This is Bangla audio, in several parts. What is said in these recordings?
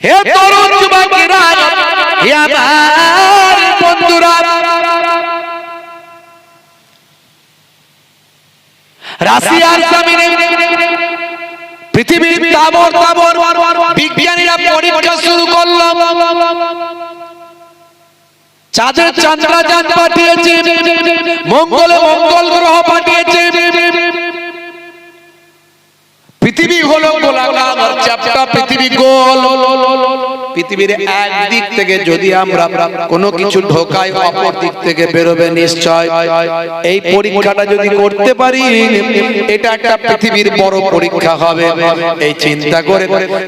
হে তরুণ যুবকেরা, হে আমার বন্ধুরা। রাশিয়ার জমিনে পৃথিবীর তাবর তাবর বিজ্ঞানীরা পরীক্ষা শুরু করল। চাঁদের চন্দ্রযান পাঠিয়েছে। মঙ্গলে মঙ্গল গ্রহ পৃথিবী হলো গোলাকার চাপটা পৃথিবী গোল। পৃথিবীর এক দিক থেকে যদি আমরা কোনো কিছু ঢোকাই, অপর দিক থেকে বেরোবে নিশ্চয়। এই পরীক্ষাটা যদি করতে পারি, এটা একটা পৃথিবীর বড় পরীক্ষা হবে। এই চিন্তা করে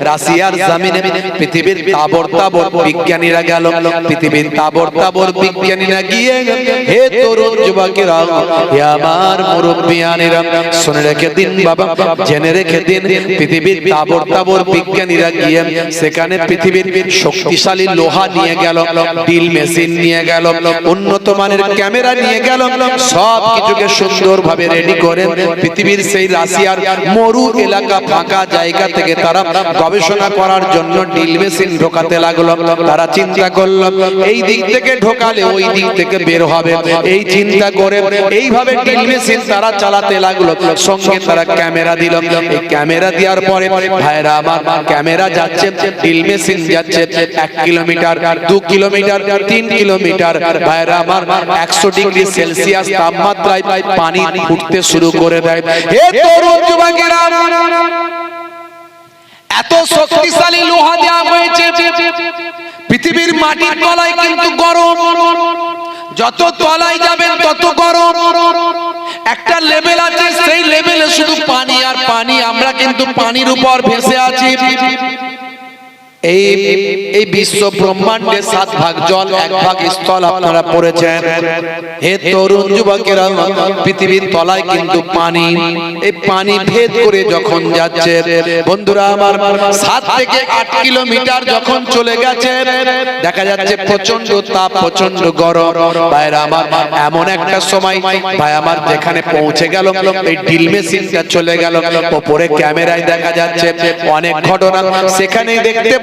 রাশিয়ার জামিনে পৃথিবীর তাবর তাবর বিজ্ঞানীরা গেল। পৃথিবীর তাবর তাবর বিজ্ঞানীরা গিয়ে, হে তরুণ যুবকেরা, হে আমার মুরব্বিয়ানেরা, শুনে রেখে দিন বাবা, জেনে রেখে দিন। পৃথিবীর তাবর তাবর বিজ্ঞানীরা গিয়ে, সেখানে পৃথিবীর শক্তিশালী লোহা নিয়ে গেল, ডিল মেশিন নিয়ে গেল, উন্নত মানের ক্যামেরা নিয়ে গেল, সব কিছুকে সুন্দরভাবে রেডি করে পৃথিবীর সেই রাশিয়ার মরু এলাকা, ফাঁকা জায়গা থেকে তারা গবেষণা করার জন্য ডিল মেশিন ঢোকাতে লাগল। তারা চিন্তা করল, এই দিক থেকে ঢোকালে ওই দিক থেকে বের হবে। এই চিন্তা করে এইভাবে ডিল মেশিন তারা চালাতে লাগল, সঙ্গে তারা ক্যামেরা দিল। ক্যামেরা দেওয়ার পরে, ভাইরা আমার, ক্যামেরা যাচ্ছে, ডিল মেশিন যাচ্ছে। এক কিলোমিটার, দু কিলোমিটার, তিন কিলোমিটার ভাইরা আমার একশো ডিগ্রি সেলসিয়াস তাপমাত্রায় পানি ফুটতে শুরু করে দেয়। এত শক্তিশালী লোহা দেওয়া হয়েছে। পৃথিবীর মাটির তলায় কিন্তু গরম। যত তলায় যাবেন তত গরম। একটা লেভেল আছে, সেই লেভেলে শুধু পানি আর পানি। আমরা কিন্তু পানির উপর ভেসে আছি। এই এই বিশ্ব ব্রহ্মাণ্ডের সাত ভাগ জল, এক ভাগ স্থল আপনারা পড়েছেন। হে তরুণ যুবকেরা, পৃথিবীর তলায় কিন্তু পানি, এই পানি ভেদ করে যখন যাচ্ছে, বন্ধুরা আমার সাত থেকে আট কিলোমিটার যখন চলে গেছে, দেখা যাচ্ছে প্রচণ্ড তাপ প্রচণ্ড গরম। আমার, এমন একটা সময়, ভাই আমার যেখানে পৌঁছে গেল, এই ডিল মেশিনটা চলে গেল, ওপরে ক্যামেরায় দেখা যাচ্ছে অনেক ঘটনা, সেখানেই দেখতে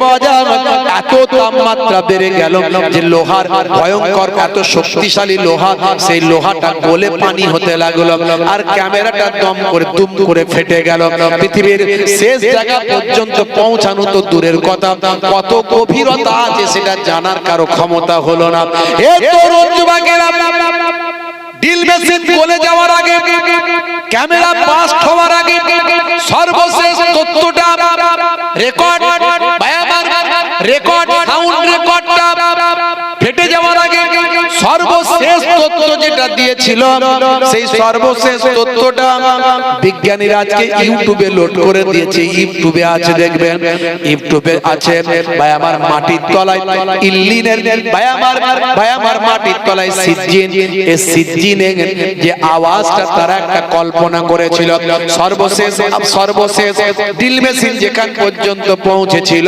পৌঁছানো তো দূরের কথা। কত গভীরতা আছে সেটা জানার কারও ক্ষমতা হলো না। ক্যামেরা বাস্ট হওয়ার আগে সর্বশেষ তথ্যটা রেকর্ড রেকর্ড সাউন্ড রেকর্ডটা ফেটে যাওয়ার আগে সর্বশেষ তথ্য যেটা দিয়েছিল সেই সর্বশেষ আজকে ইউটিউবে লোড করে দিয়েছে। ইউটিউবে আছে, দেখবেন। ইউটিউবে আছে ভাই আমার মাটির তলায়, ইল্লিনের ভাই আমার ভাই আমার মাটির তলায় সিজ্জিন। এই সিজ্জিনের যে আওয়াজটা তারা একটা কল্পনা করেছিল। সর্বশেষ সর্বশেষ ডিল মেশিন যেখান পর্যন্ত পৌঁছেছিল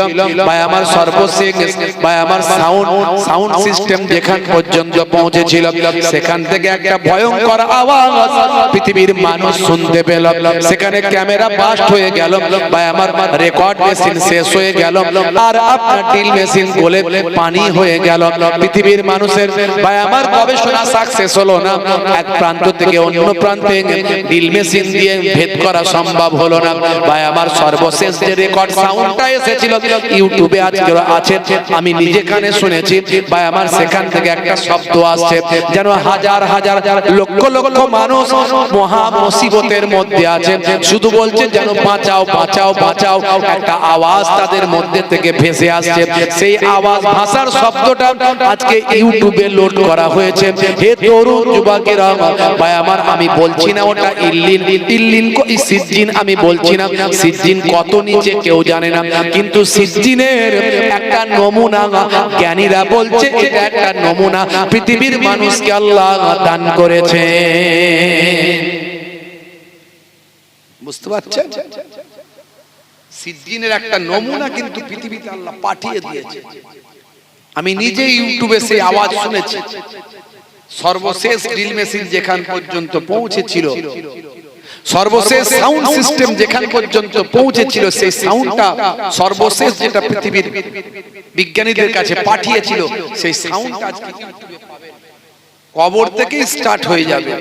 ভাই আমার সর্বশেষ ভাই আমার সাউন্ড সাউন্ড সিস্টেম যেখান পর্যন্ত পৌঁছেছিল সেখান থেকে একটা ভয়ঙ্কর আওয়াজ পৃথিবীর মানুষ শুনতে পেল। সেখানে ক্যামেরা বাস্ট হয়ে গেল। ভাই আমার রেকর্ড মেশিন শেষ হয়ে গেল। আর আপনার ডিল মেশিন বলে পানি হয়ে গেল। পৃথিবীর মানুষের ভাই আমার গবেষণা সাকসেস হলো না। এক প্রান্ত থেকে অন্য প্রান্তে ডিল মেশিন দিয়ে ভেদ করা সম্ভব হলো না। ভাই আমার সর্বশেষ যে রেকর্ড সাউন্ডটা এসেছিল ইউটিউবে আজকে আছে। আমি নিজে কানে শুনেছি। ভাই আমার সেখান থেকে একটা শব্দ আসছে যেন হাজার হাজার লক্ষ লক্ষ মানুষ মহা মুসিবতের মধ্যে আছে। শুধু বলছে যেন বাঁচাও বাঁচাও বাঁচাও। একটা আওয়াজ তাদের মধ্যে থেকে ভেসে আসছে। সেই আওয়াজ ভাষার শব্দটা আজকে ইউটিউবে লোড করা হয়েছে। হে তরুণ যুবকেরা, ভাই আমার, আমি বলছি না ওটা ইল্লিন ইল্লিন সিজ্জিন আমি বলছি না। সিজ্জিন কত নিচে কেউ জানে না। কিন্তু সিজ্জিনের একটা নমুনা, জ্ঞানীরা বলছে, এটা একটা নমুনা। পৃথিবীর মানুষকে আল্লাহ দান করেছে। বুঝতে পারছেন? সিদ্দিনের একটা নমুনা কিন্তু পৃথিবীতে আল্লাহ পাঠিয়ে দিয়েছে। আমি নিজে ইউটিউবে সেই আওয়াজ শুনেছি। সর্বশেষ ড্রিল মেশিন যেখান পর্যন্ত পৌঁছেছিল, সর্বশেষ সাউন্ড সিস্টেম যেখান পর্যন্ত পৌঁছেছিল, সেই সাউন্ডটা সর্বশেষ যেটা পৃথিবীর বিজ্ঞানীদের কাছে পাঠিয়েছিল, সেই সাউন্ড আজকে। কবর থেকেই স্টার্ট হয়ে যাবে।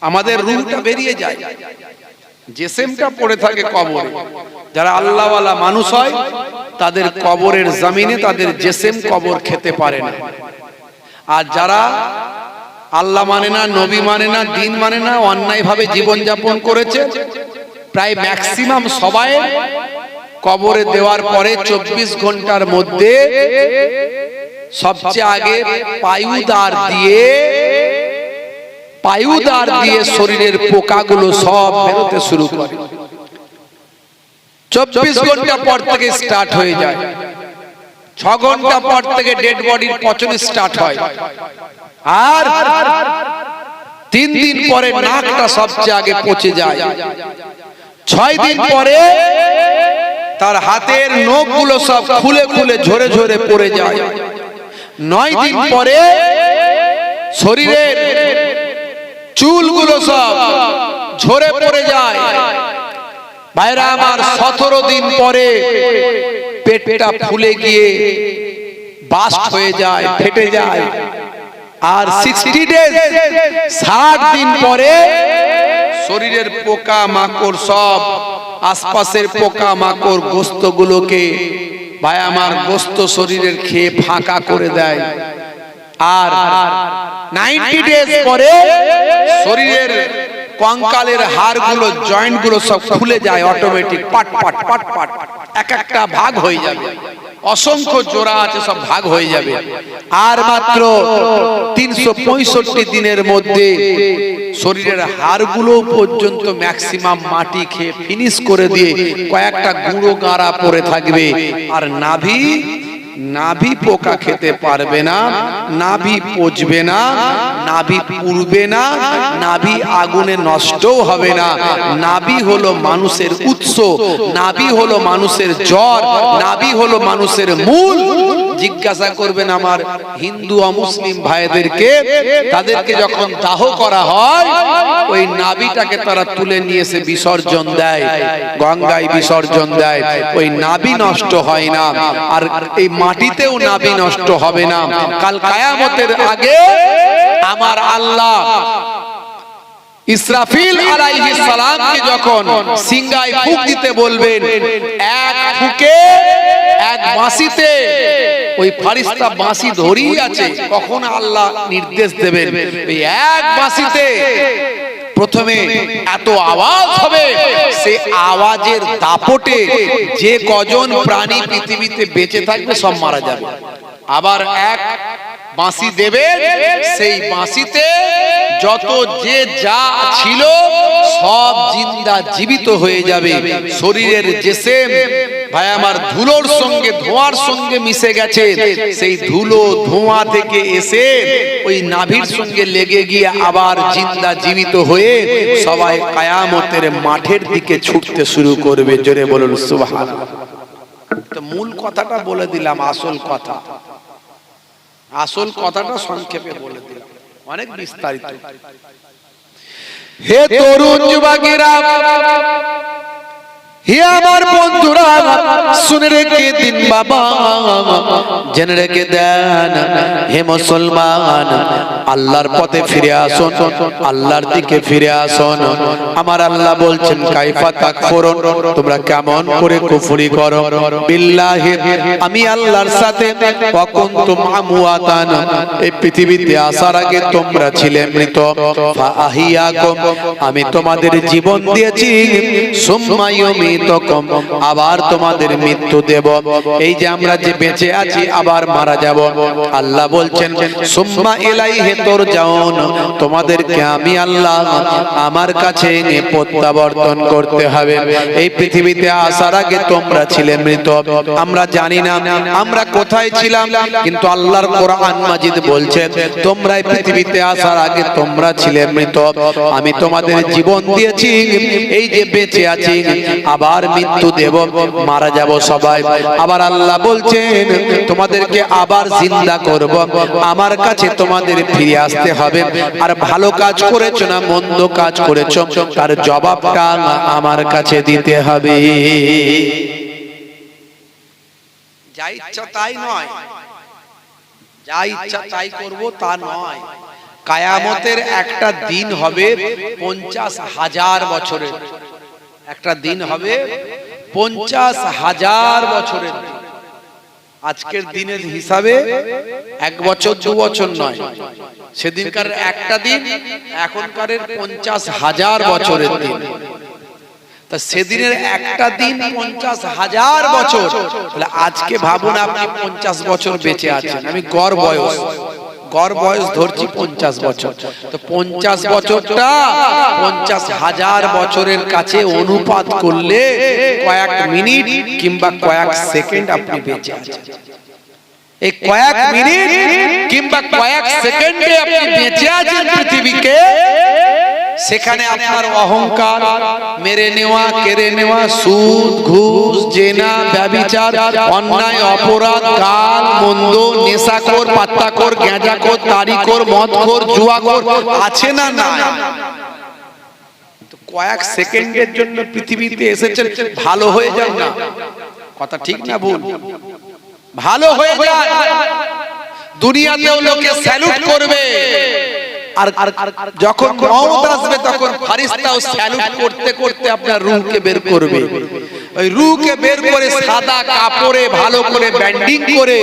আমাদের রুমটা বেরিয়ে যায়। জেসেমটা পড়ে থাকে কবরে। যারা আল্লাহওয়ালা মানুষ হয় তাদের কবরের জমিনে তাদের জেসেম কবর খেতে পারে না। আর যারা আল্লাহ মানে না নবী মানে না দিন মানে না অন্যায়ভাবে জীবন যাপন করেছে। প্রায় ম্যাক্সিমাম সবাই কবরে দেওয়ার পরে চব্বিশ ঘণ্টার মধ্যে সবচেয়ে আগে পায়ুদার দিয়ে পায়ুদার দিয়ে শরীরের পোকাগুলো সব বেরোতে শুরু করে। চব্বিশ ঘণ্টা পর থেকে স্টার্ট হয়ে যায়। ছ ঘণ্টা পর থেকে ডেড বডির পচন স্টার্ট হয়। আর তিন দিন পরে নাকটা সবচেয়ে আগে পচে যায়। ছয় দিন পরে তার হাতের নখগুলো সব খুলে খুলে ঝরে ঝরে পড়ে যায়। নয় দিন পরে শরীরের চুলগুলো সব ঝরে পড়ে যায়। ভাইরা আমার সতেরো দিন পরে পেটটা ফুলে গিয়ে বাস্ট হয়ে যায় ফেটে যায়। আর সিক্সটি ডেজ ষাট দিন পরে শরীরের পোকা মাকড় সব আশপাশের পোকা মাকড় গোস্ত গুলোকে ভাই, আমার গোস্ত শরীরের খেয়ে ফাঁকা করে দেয়। আর নাইনটি ডেজ পরে শরীরের কঙ্কালের হাড়গুলো জয়েন্টগুলো সব খুলে যায় অটোমেটিক, পাট পাট পাট পাট। এক একটা ভাগ হয়ে যাবে। অসংখ্য জোড়া আছে সব ভাগ হয়ে যাবে। আর মাত্র তিনশো পঁয়ষট্টি দিনের মধ্যে শরীরের হাড়গুলো পর্যন্ত ম্যাক্সিমাম মাটি খেয়ে ফিনিশ করে দিয়ে কয়েকটা গুঁড়ো গাঁড়া পরে থাকবে। আর নাভি নাভি পোকা খেতে পারবে না, নাভি পচবে না, নাভি পুড়বে না, নাভি আগুনে নষ্টও হবে না। নাভি হলো মানুষের উৎস, নাভি হলো মানুষের জ্বর, নাভি হলো মানুষের মূল জিজ্ঞাসা করবেন আমার হিন্দু অমুসলিম ভাইদেরকে, তাদেরকে যখন দাহ করা হয়, ওই নাবিটাকে তারা তুলে নিয়ে এসে বিসর্জন দেয়, গঙ্গায় বিসর্জন দেয়। ওই নাবি নষ্ট হয় না, আর এই মাটিতেও নাবি নষ্ট হবে না। কাল কায়ামতের আগে আমার আল্লাহ ইসরাফিল আলাইহিস সালামকে যখন সিংগায় ফুক দিতে বলবেন, এক ফুকে, এক বাঁশিতে ওই ফারিস্তা বাঁশি ধরেই আছে। কখন আল্লাহ নির্দেশ দেবেন? ওই এক বাঁশিতে। প্রথমে এত আওয়াজ হবে, সে আওয়াজের দাপটে যে কজন প্রাণী পৃথিবীতে বেঁচে থাকবে সব মারা যাবে। আবার এক বাঁশি দেবে সেই বাঁশিতে যত যে যা ছিল, সব জিন্দা জীবিত হয়ে যাবে। শরীরের জেসেম ভাই, আমার ধুলোর সঙ্গে, ধোঁয়ার সঙ্গে মিশে গেছে। সেই ধুলো, ধোঁয়া থেকে এসে ওই নাভির সঙ্গে লেগে গিয়ে আবার জিন্দা জীবিত হয়ে সবাই কায়ামতের মাঠের দিকে ছুটতে শুরু করবে। জোরে বলুন সুবহান তো মূল কথাটা বলে দিলাম, আসল কথা। আসল কথাটা সংক্ষেপে বলে দিলাম। অনেক বিস্তারিত। হে তরুণ যুবকেরা হে আমার বন্ধুরা, শুনে রেখে দিন বাবা। জেনে রেখে দেন, হে মুসলমান, আল্লাহর পথে ফিরে আসুন, আল্লাহর দিকে ফিরে আসুন। আমার আল্লাহ বলছেন, কাইফা তাকফুরুন, তোমরা কেমন করে কুফরি করো? বিল্লাহি, আমি আল্লাহর সাথে ওয়াকুনতুম আমওয়াতান, এই পৃথিবীতে আসার আগে তোমরা ছিলে মৃত। ফাহিয়াকুম আমি তোমাদের জীবন দিয়েছি, সুম্মা আবার তোমাদের মৃত্যু দেব। এই যে আমরা যে বেঁচে আছি, আবার মারা যাব। আল্লাহ বলছেন, সুম্মা তোমাদেরকে আমি আল্লাহ আমার কাছে প্রত্যাবর্তন করতে হবে। এই পৃথিবীতে আসার আগে তোমরা ছিলে মৃত। আমরা জানি না আমরা কোথায় ছিলাম, কিন্তু আল্লাহর কোরআন মাজিদ বলছে, তোমরা এই পৃথিবীতে আসার আগে তোমরা ছিলে মৃত। আমি তোমাদের জীবন দিয়েছি, এই যে বেঁচে আছি আবার মৃত্যু দেব, মারা যাব সবাই। আবার আল্লাহ বলছেন, তোমাদেরকে আবার জিন্দা করব। আমার কাছে তোমাদের ফিরে আসতে হবে। আর ভালো কাজ করেছ না, মন্দ কাজ করেছ, তার জবাবটা আমার কাছে দিতে হবে। যা ইচ্ছা তাই নয়। যা ইচ্ছা তাই করব তা নয়। কায়ামতের একটা দিন হবে পঞ্চাশ হাজার বছরের। একটা দিন হবে পঞ্চাশ হাজার বছরের আজকের দিনের হিসাবে এক বছর দু বছর নয়। সেদিনকার একটা দিন এখনকার পঞ্চাশ হাজার বছরের দিন। তা সেদিনের একটা দিন পঞ্চাশ হাজার বছর। তাহলে আজকে ভাবুন আপনি পঞ্চাশ বছর বেঁচে আছেন। আমি গড় বয়স। গড় বয়স ধরছি পঞ্চাশ বছর। তো পঞ্চাশ বছরটা পঞ্চাশ হাজার বছরের কাছে অনুপাত করলে কয়েক মিনিট কিংবা কয়েক সেকেন্ড আপনি বেঁচে আছেন। এই কয়েক মিনিট কিংবা কয়েক সেকেন্ডে আপনি বেঁচে আছেন পৃথিবীকে। সেখানে আপনার অহংকার মেরে নেওয়া কেড়ে নেওয়া সুদ ঘুষ জেনা ব্যবিচার অন্যায় অপরাধ গাল মন্দ নেশাকর পাত্তাকর গেঁজাকর তারিকর মদকর জুয়াকর আছে না না তো কয়েক সেকেন্ডের জন্য পৃথিবীতে এসেছেন ভালো হয়ে যায় না? কথা ঠিক না ভুল? ভালো? হয়ে যায় দুনিয়াতেও লোকে স্যালুট করবে। আর যখন মওত আসবে তখন ফারিস্তাও স্যালুট করতে করতে আপনার রুমকে বের করবে। ওই রূহকে বের করে সাদা কাপড়ে ভালো করে ব্যান্ডিং করে,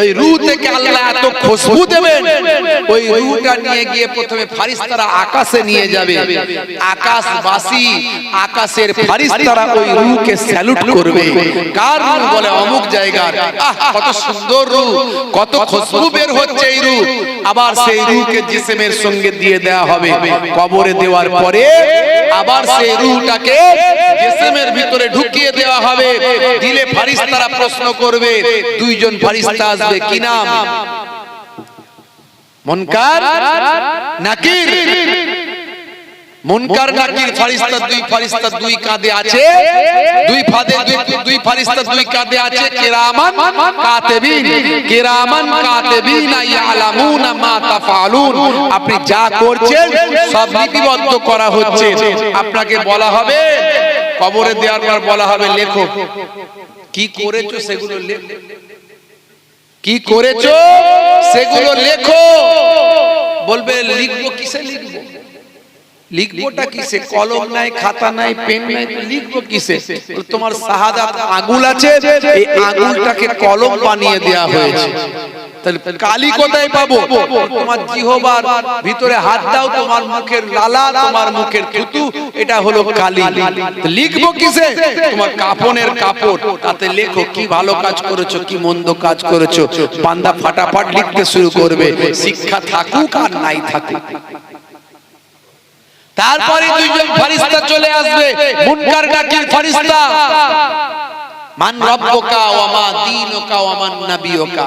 ওই রূহ থেকে আল্লাহ এত খুশবু দেবেন, ওই রূহটা নিয়ে গিয়ে প্রথমে ফারিস্তারা আকাশে নিয়ে যাবে। আকাশবাসী আকাশের ফারিস্তারা ওই রূহকে স্যালুট করবে। কার রূহ বলে? অমুক জায়গার। কত সুন্দর রূহ কত খুশবু বের হচ্ছে এই রূহ আবার সেই রূহকে জিসমের সঙ্গে দিয়ে দেওয়া হবে। কবরে দেওয়ার পরে আবার সেই রূহটাকে জিসমের ভিতরে ঢুকিয়ে দেওয়া হবে। দিলে ফারিস্তারা প্রশ্ন করবে, দুইজন ফারিস্তা আসবে, কি নাম? মনকার, নাকির? মুনকার, নাকির, ফারিস্তা দুই ফারিস্তা দুই কাঁধে আছে। দুই ফাদে, দুই দুই ফারিস্তা দুই কাঁধে আছে। কিরামান, কাতিবিন। কিরামান, কাতিবিন, ইয়ালামুনা, মা তাফআলুন আপনি যা করছেন, সব লিপিবদ্ধ করা হচ্ছে। আপনাকে বলা হবে কবরে দেওয়ার পর বলা হবে লেখো কি করেছ সেগুলো লেখো কি করেছ সেগুলো লেখো। বলবে লিখব কিসে লিখব? লিখবোটা কিসে? কলম নাই খাতা নাই পেন নাই লিখব কিসে? তোমার শাহাদাত আঙ্গুল আছে? এই আঙ্গুলটাকে কলম বানিয়ে দেয়া হয়েছে। তাহলে কালি কোথায় পাবো? তোমার জিহবার ভিতরে হাত দাও তোমার মুখের লালা তোমার মুখের থুতু এটা হলো কালি। লিখব কিসে? তোমার কাপনের কাপড়। তাতে লেখো কি ভালো কাজ করেছ কি মন্দ কাজ করেছ। বান্দা ফাটাফাট লিখতে শুরু করবে শিক্ষা থাকুক আর নাই থাকুক। তারপরে দুইজন ফারিস্তা চলে আসবে মুনকার নাকির ফারিস্তা। মান রব্বুকা ওয়া মা দীনুকা ওয়া মান নাবিয়ুকা।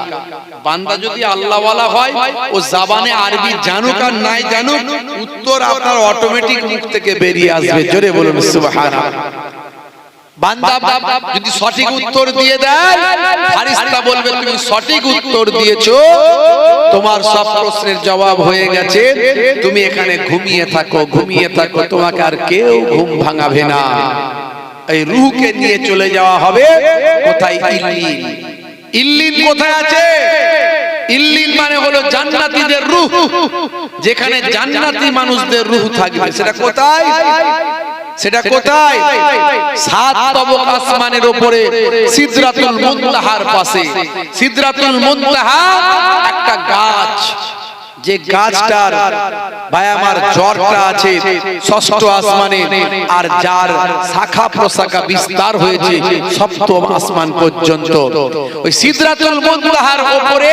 বান্দা যদি হয়, ও জাবানে আরবি জানুক আর নাই জানুক, উত্তর আপনার অটোমেটিক মুখ থেকে বেরিয়ে আসবে। জোরে বলুন, সুবহানাল্লাহ। বান্দা যদি সঠিক উত্তর দিয়ে দেয়, ফারিস্তা বলবে, তুমি সঠিক উত্তর দিয়েছ, তোমার সব প্রশ্নের জবাব হয়ে গেছে। তুমি এখানে ঘুমিয়ে থাকো ঘুমিয়ে থাকো, তোমাকে আর কেউ ঘুম ভাঙাবে না। এই রুহকে নিয়ে চলে যাওয়া হবে। কোথায় ইল্লিন ইল্লিন কোথায় আছে? ইল্লিন মানে হলো জান্নাতীদের রুহ। যেখানে জান্নাতি মানুষদের রুহ থাকবে। সেটা কোথায়? সেটা কোথায়? সাত তবক আসমানের উপরে সিদরাতুল মুনতাহার পাশে। সিদরাতুল মুনতাহা একটা গাছ। যে গাছটার ভাই, আমার জ্বরটা আছে, ষষ্ঠ আসমানে, আর যার শাখা প্রশাখা বিস্তার হয়েছে, সপ্তম আসমান পর্যন্ত। ওই সিদ্ধাতুল মুনতাহার উপরে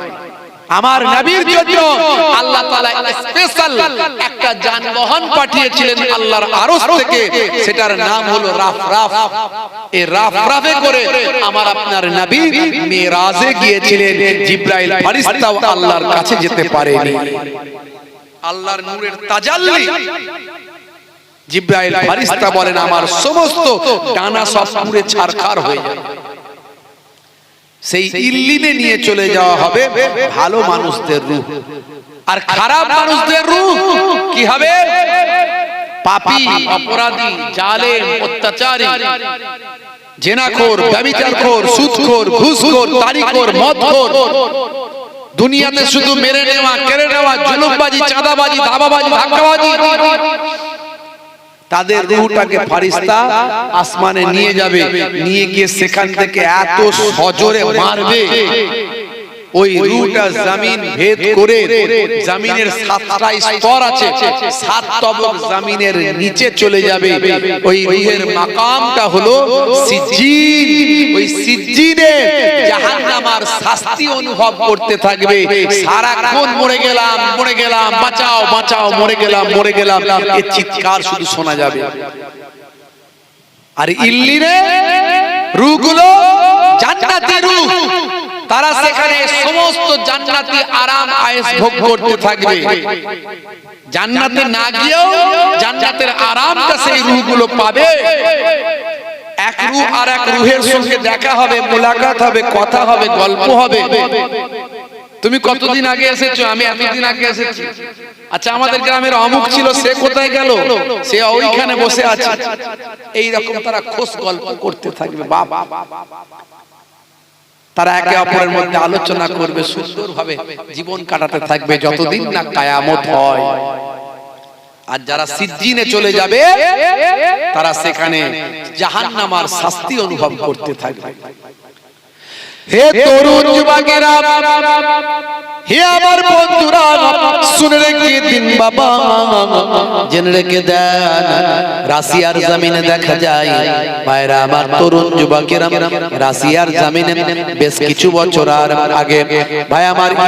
আমার নবীর জন্য আল্লাহ তাআলা স্পেশাল একটা যানবাহন পাঠিয়েছিলেন আল্লাহর আরশ থেকে। সেটার নাম হলো রাফরাফ এই রাফরাফে করে আমার আপনার নবী মিরাজে গিয়েছিলেন। জিব্রাইল ফেরেশতাও আল্লাহর কাছে যেতে পারেনি। আল্লাহর নূরের তাজাল্লি। জিব্রাইল ফেরেশতা বলেন আমার সমস্ত ডানা সব পুড়ে ছারখার হয়ে যাবে সেই ইল্লিনে নিয়ে চলে যাওয়া হবে ভালো মানুষদের রূহ আর খারাপ মানুষদের রূহ কি হবে? পাপী অপরাধী জালেম অত্যাচারী জেনাখোর ব্যভিচারখোর সুদখোর ঘুষখোর তারিখোর মদখোর দুনিয়াতে শুধু মেরে নেওয়া কেড়ে নেওয়া জুলুমবাজি চাঁদাবাজি দাবাবাজি ধাক্কাবাজি তাদের রুটাকে ফারিস্তা আসমানে নিয়ে যাবে। নিয়ে গিয়ে সেখান থেকে এত সজোরে মারবে। ওই রুটা জমিন ভেদ করে জমিনের সাতটা স্তর আছে। সাত তবক জমিনের নিচে চলে যাবে। ওই রুহের মাকামটা হলো সিজ্জিন ওই সিজ্জিনে জাহান্নামার শাস্তি অনুভব করতে থাকবে। সারাক্ষণ মরে গেলাম মরে গেলাম। বাঁচাও বাঁচাও মরে গেলাম মরে গেলাম। এর চিৎকার শুধু শোনা যাবে। আর ইল্লিনে রুগুলো জান্নাতি রূহ। তারা সেখানে সমস্ত জান্নাতি আরাম, আয়েশ ভোগ করতে থাকবে। জান্নাতে না গিয়েও জান্নাতের আরামটা সেই রূহগুলো পাবে। এক রূহ আর এক রূহের সঙ্গে দেখা হবে, মোলাকাত হবে, কথা হবে, গল্প হবে। তুমি কতদিন আগে এসেছ? আমি এতদিন আগে এসেছি। আচ্ছা আমাদের গ্রামের অমুক ছিল, সে কোথায় গেল? সে ওইখানে বসে আছে। এই রকম তারা খোশ গল্প করতে থাকবে। বাবা তারা একে অপরের মধ্যে আলোচনা করবে সুন্দরভাবে জীবন কাটাতে থাকবে যতদিন না কায়ামত হয়। আর যারা সিজ্জিনে চলে যাবে তারা সেখানে জাহান্নামার শাস্তি অনুভব করতে থাকবে। হে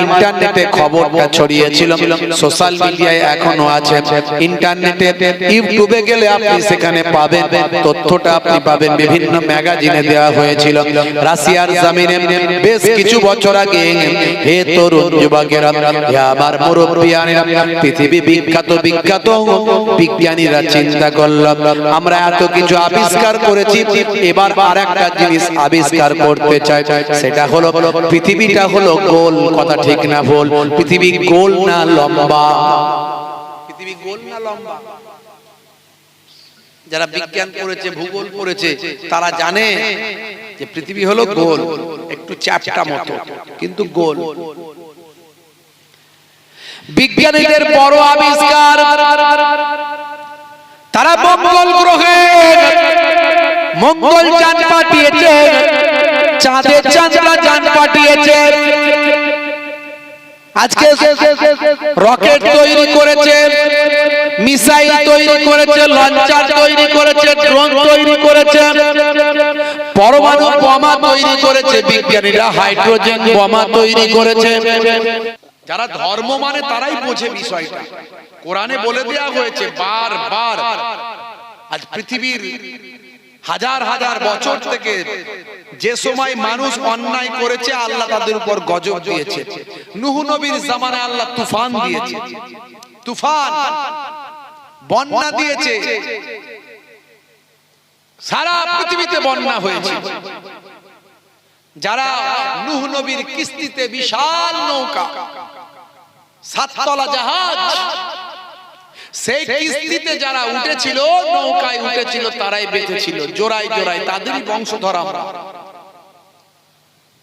ইন্টারনেটে খবরটা ছড়িয়েছিল সোশ্যাল মিডিয়ায় এখনও আছে। ইন্টারনেটে, ইউটিউবে গেলে আপনি সেখানে পাবেন, তথ্যটা আপনি পাবেন, বিভিন্ন ম্যাগাজিনে দেওয়া হয়েছিল। রাশিয়ার জমিনে বেশ কিছু বছর আগে হে তরুণ যুবকেরা, হে মুরব্বিয়ানেরা, পৃথিবী বিখ্যাত বিখ্যাত বিজ্ঞানীরা চিন্তা করল আমরা এত কিছু আবিষ্কার করেছি, এবার আর একটা জিনিস আবিষ্কার করতে চাই, সেটা হলো পৃথিবীটা হলো গোল, কথা ঠিক না ভুল, পৃথিবী গোল না লম্বা। পৃথিবী গোল না লম্বা? যারা বিজ্ঞান করেছে, ভূগোল করেছে, তারা জানে যে পৃথিবী হলো গোল, একটু চ্যাপটা মতো, কিন্তু গোল। বিজ্ঞানীদের বড় আবিষ্কার, তারা মঙ্গল গ্রহে মঙ্গল যান পাঠিয়েছে, চাঁদে চাঁদরা যান পাঠিয়েছে। আজকে রকেট তৈরি করেছে, মিসাইল তৈরি করেছে, লঞ্চার তৈরি করেছে, ড্রোন তৈরি করেছে। পরমাণু বোমা তৈরি করেছে বিজ্ঞানীরা হাইড্রোজেন বোমা তৈরি করেছে। যারা ধর্ম মানে তারাই বোঝে বিষয়টা। কোরআনে বলে দেয়া হয়েছে বারবার। আজ পৃথিবীর হাজার হাজার বছর থেকে যে সময় মানুষ অন্যায় করেছে আল্লাহ তাদের উপর গজব দিয়েছে। নুহ নবীর জামানায় আল্লাহ তুফান দিয়েছে। তুফান বন্যা দিয়েছে। সারা পৃথিবীতে বন্যা হয়েছে। যারা নুহ নবীর কিস্তিতে বিশাল নৌকা, সাততলা জাহাজ, সেই কিস্তিতে যারা উঠেছিল, নৌকায় উঠেছিল, তারাই বেঁচেছিল, জোড়ায় জোড়ায়, তাদেরই বংশধর আমরা।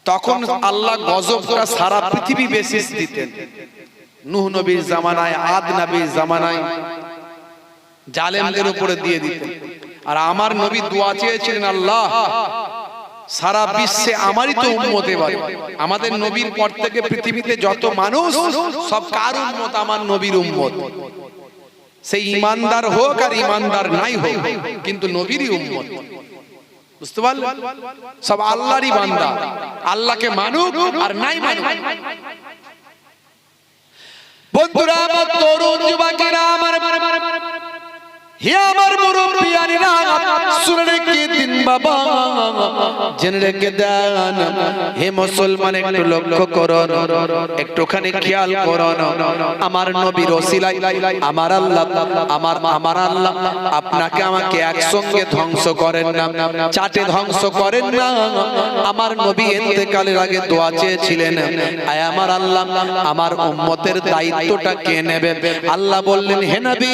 তখন আল্লাহ গজবটা সারা পৃথিবী বেসিস দিতেন। নুহ নবীর জামানায়, আদ নবীর জামানায় জালেমদের উপরে দিয়ে দিতেন। আর আমার নবী দোয়া চেয়েছিলেন, আল্লাহ, সারা বিশ্বে আমারই তো উম্মত এবার। আমাদের নবীর পর থেকে পৃথিবীতে যত মানুষ, সব কার উম্মত? আমার নবীর উম্মত। সেই ইমানদার হোক আর ইমানদার নাই হোক, কিন্তু নবীরই উম্মত। বুঝতে পারল সব আল্লাহরই বান্দা। আল্লাহকে মানুক আর নাই মানুক। বন্ধুরা, আমার তরুণ যুবকেরা, আমার হে আমার মুরব্বিয়ানিরা শুনে কি দিন বাবা। জেনে হে মুসলমান, একটু লক্ষ্য করুন। একটুখানি খেয়াল করুন। আমার নবীর ওসিলাই আমার আল্লাহ, আমার আমার আল্লাহ, আপনাকে আমাকে একসঙ্গে ধ্বংস করেন না চাটে ধ্বংস করেন না। আমার নবী ইন্তেকালের আগে দোয়া চেয়েছিলেন, আয় আমার আল্লাহ, আমার উম্মতের দায়িত্বটা কে নেবে? আল্লাহ বললেন, হে নবী,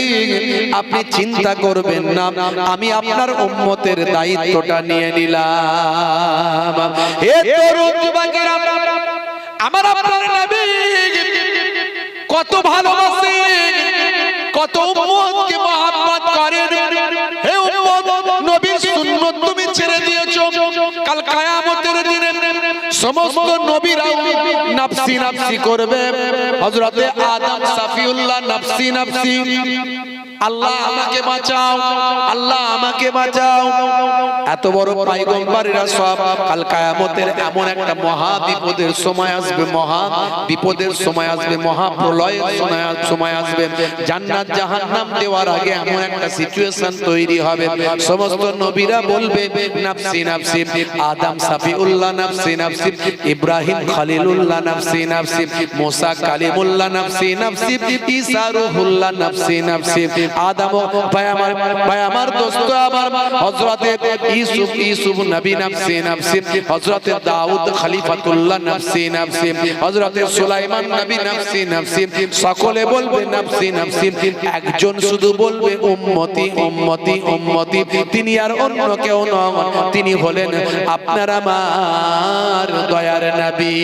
আপনি চিন্তা করবেন না, আমি আপনার উম্মতের দায়িত্বটা নিয়ে নিলাম। হে আমার আপনার নবী কত ভালোবাসে, কত উম্মতকে মহব্বত করেন হে উম্মত, নবীর সুন্নাত তুমি ছেড়ে দিয়েছ। কাল কিয়ামতের দিনে সমস্ত নবীরা নফসি নফসি করবে। হযরতে আদম সাফিউল্লাহ নফসি নফসি আল্লাহ আমাকে বাঁচাও। আল্লাহ আমাকে বাঁচাও। এত বড় পাইগম্বরেরা সব কাল কিয়ামতের এমন একটা মহা বিপদের সময় আসবে মহা বিপদের সময় আসবে মহা প্রলয়ের সময় সময় আসবে। জান্নাত জাহান্নাম দেওয়ার আগে এমন একটা সিচুয়েশন তৈরি হবে। সমস্ত নবীরা বলবে নাফসি নাফসি আদম সাফিউল্লাহ নাফসি নাফসি ইব্রাহিম খলিলুল্লাহ নাফসি নাফসি মুসা কালিমুল্লাহ নাফসি নাফসি ঈসা রুহুল্লাহ নাফসি নাফসি ভাই আমার ভাই আমার দোস্ত আমার, হযরতে ইউসুফ ইউসুফ নবী নাফসি নাফসি হযরতে দাউদ খলিফাতুল্লাহ নাফসি নাফসি হযরতে সুলাইমান নবী নাফসি নাফসি সকলে বলবে নাফসি নাফসি একজন শুধু বলবে উম্মতি উম্মতি উম্মতি, তিনি আর অন্য কেউ নন, তিনি হলেন আপনার আমার দয়ার নবী।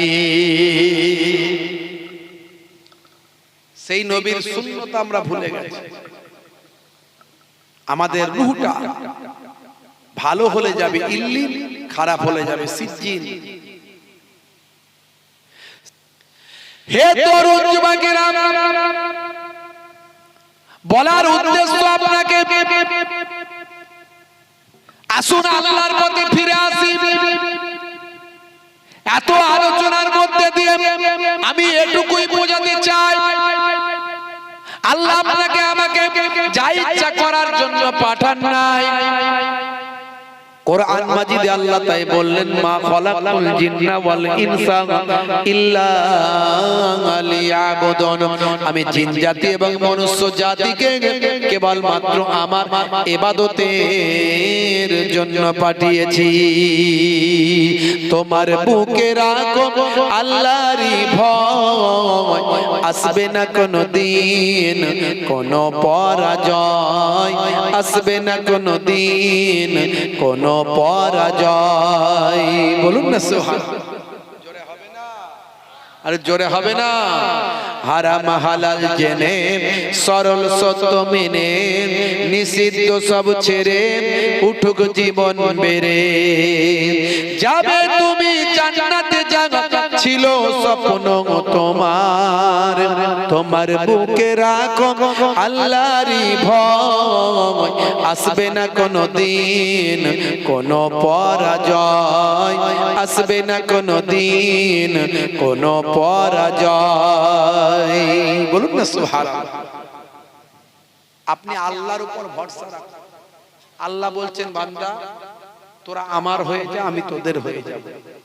সেই নবীর সুন্নত আমরা ভুলে গেছি। আমাদের রুহটা ভালো হলে যাবে ইল্লি খারাপ হলে যাবে সিজ্জিন। হে তরুণ যুবকেরা বলার উদ্দেশ্য আপনাকে আসুন আল্লাহর পথে ফিরে আসি। এত আলোচনার মধ্যে দিয়ে আমি এটুকুই বোঝাতে চাই। আল্লাহ আপনাকে আমাকে যা ইচ্ছা করার জন্য পাঠান নাই। কোরআন মাজিদে আল্লাহ তাই বললেন মা খলাকুল জিন্না ওয়াল ইনসা ইল্লা লিয়াবুদুন আমি জিন জাতি এবং মনুষ্য জাতিকে কেবল মাত্র আমার ইবাদতের জন্য পাঠিয়েছি। তোমার বুকে রাখো আল্লাহরই ভয়। আসবে না কোনো দিন কোনো পরাজয়। আসবে না কোনো দিন কোনো পরাজয়। বলুন না সোহান আরে জোরে হবে না। হারাম হালাল জেনে, সরল সত্য মেনে, নিষিদ্ধ সব ছেড়ে উঠুক জীবন বেড়ে। যাবে তুমি জান্নাত জানা ছিল স্বপ্ন তোমার। তোমার বুকে রাখো আল্লাহরই ভয়। আসবে না কোনো দিন কোনো পরাজয়। আসবে না কোনো দিন কোনো পরাজয়। বলুন না সুহার আপনি আল্লাহর উপর ভরসা রাখুন। আল্লাহ বলছেন, বান্দা, তোরা আমার হয়ে যা, আমি তোদের হয়ে যাব।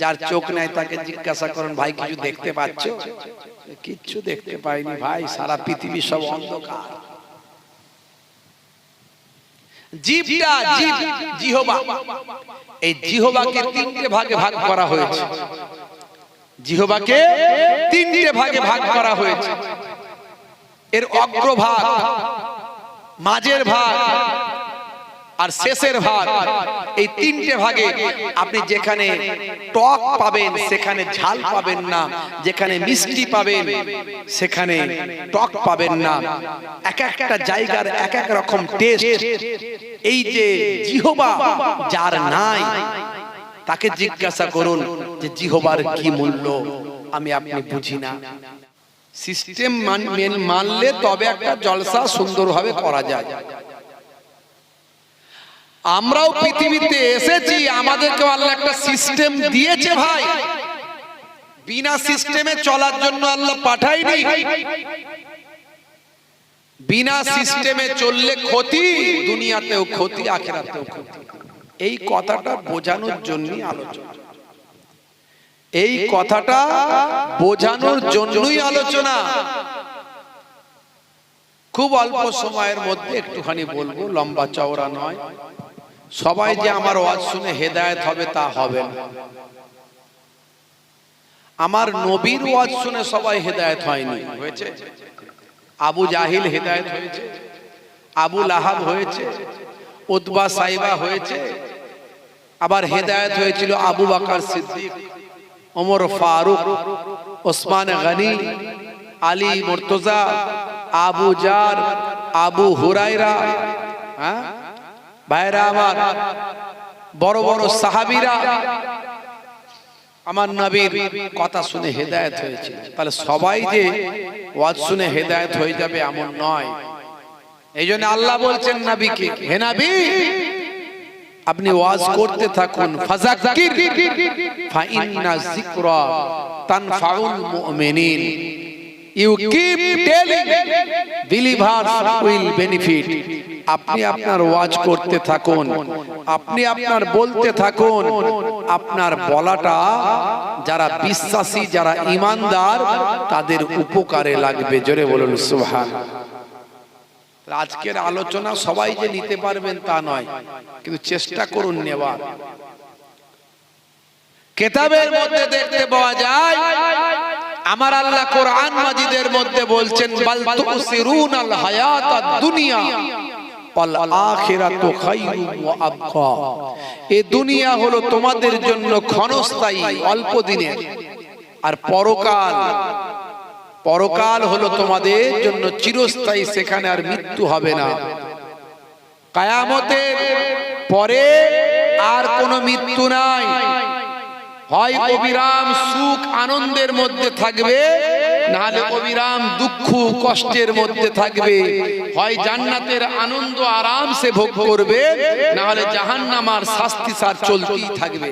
যার চোখ নাই তাকে জিজ্ঞাসা করেন, ভাই, কিছু দেখতে পাচ্ছ? কিচ্ছু দেখতে পাইনি ভাই, সারা পৃথিবী সব অন্ধকার। জীবটা জীব, জিহবা। এই জিহবাকে তিনটে ভাগে ভাগ করা হয়েছে। জিহবাকে তিনটে ভাগে ভাগ করা হয়েছে। এর অগ্রভাগ, মাঝের ভাগ আর শেষের ভাগ, এই তিনটে ভাগে আপনি যেখানে টক পাবেন, সেখানে ঝাল পাবেন না। যেখানে মিষ্টি পাবেন, সেখানে টক পাবেন না। এক একটা জায়গার এক এক রকম টেস্ট এই যে জিহবা, যার নাই, তাকে জিজ্ঞাসা করুন যে জিহবার কি মূল্য? আমি আপনি বুঝি না। সিস্টেম মানলে তবে একটা জলসা সুন্দরভাবে করা যায়। আমরাও পৃথিবীতে এসেছি আমাদেরকে আল্লাহ একটা সিস্টেম দিয়েছে ভাই। বিনা সিস্টেমে চলার জন্য আল্লাহ পাঠায়নি। বিনা সিস্টেমে চললে ক্ষতি, দুনিয়াতেও ক্ষতি, আখেরাতেও ক্ষতি। এই কথাটা বোঝানোর জন্যই আলোচনা। এই কথাটা বোঝানোর জন্যই আলোচনা। খুব অল্প সময়ের মধ্যে একটুখানি বলব, লম্বা চওড়া নয়। সবাই যে আমার ওয়াজ শুনে হেদায়েত হবে তা হবে না। আমার নবীর ওয়াজ শুনে সবাই হেদায়েত হয়নি। হয়েছে? আবু জাহিল হেদায়েত হয়েছে। আবু লাহাব হয়েছে। উতবা সাইবা হয়েছে। আবার হেদায়েত হয়েছিল আবু বাকার সিদ্দিক, ওমর ফারুক, ওসমান গনি, আলী মুর্তজা, আবু জার, আবু হুরাইরা হ্যাঁ? ভাইরা আমার বড় বড় সাহাবিরা আমার নবীর কথা শুনে হেদায়েত হয়েছে তাহলে সবাই যে ওয়াজ শুনে হেদায়েত হয়ে যাবে এমন নয়। এই জন্য আল্লাহ বলছেন নবীকে হে নবী আপনি ওয়াজ করতে থাকুন। ফাজাক্কির ফা ইন্না যিকরা তানফাউল মুমিনিন। You keep telling believers will benefit আপনি আপনার ওয়াজ করতে থাকুন, আপনি আপনার বলতে থাকুন, আপনার বলাটা যারা বিশ্বাসী, যারা ইমানদার, তাদের উপকারে লাগবে। জোরে বলুন, সুবহান। আজকের আলোচনা সবাই যে নিতে পারবেন তা নয়, কিন্তু চেষ্টা করুন নেওয়ার। কেতাবের মধ্যে দেখতে পাওয়া যায় আমার আল্লাহ কোরআন মাজিদের মধ্যে বলছেন, বাল তুসিরুন আল হায়াতাদ দুনিয়া, ওয়াল আখিরাতু খায়রুম ওয়া আবকা। এ দুনিয়া হলো তোমাদের জন্য ক্ষণস্থায়ী, অল্প দিনের। আর পরকাল পরকাল হলো তোমাদের জন্য চিরস্থায়ী, সেখানে আর মৃত্যু হবে না। কায়ামতের পরে আর কোনো মৃত্যু নাই। হয় অবিরাম সুখ আনন্দের মধ্যে থাকবে নাহলে অবিরাম দুঃখ কষ্টের মধ্যে থাকবে। হয় জান্নাতের আনন্দ আরামসে ভোগ করবে নাহলে জাহান্নামার শাস্তি সার চলতেই থাকবে।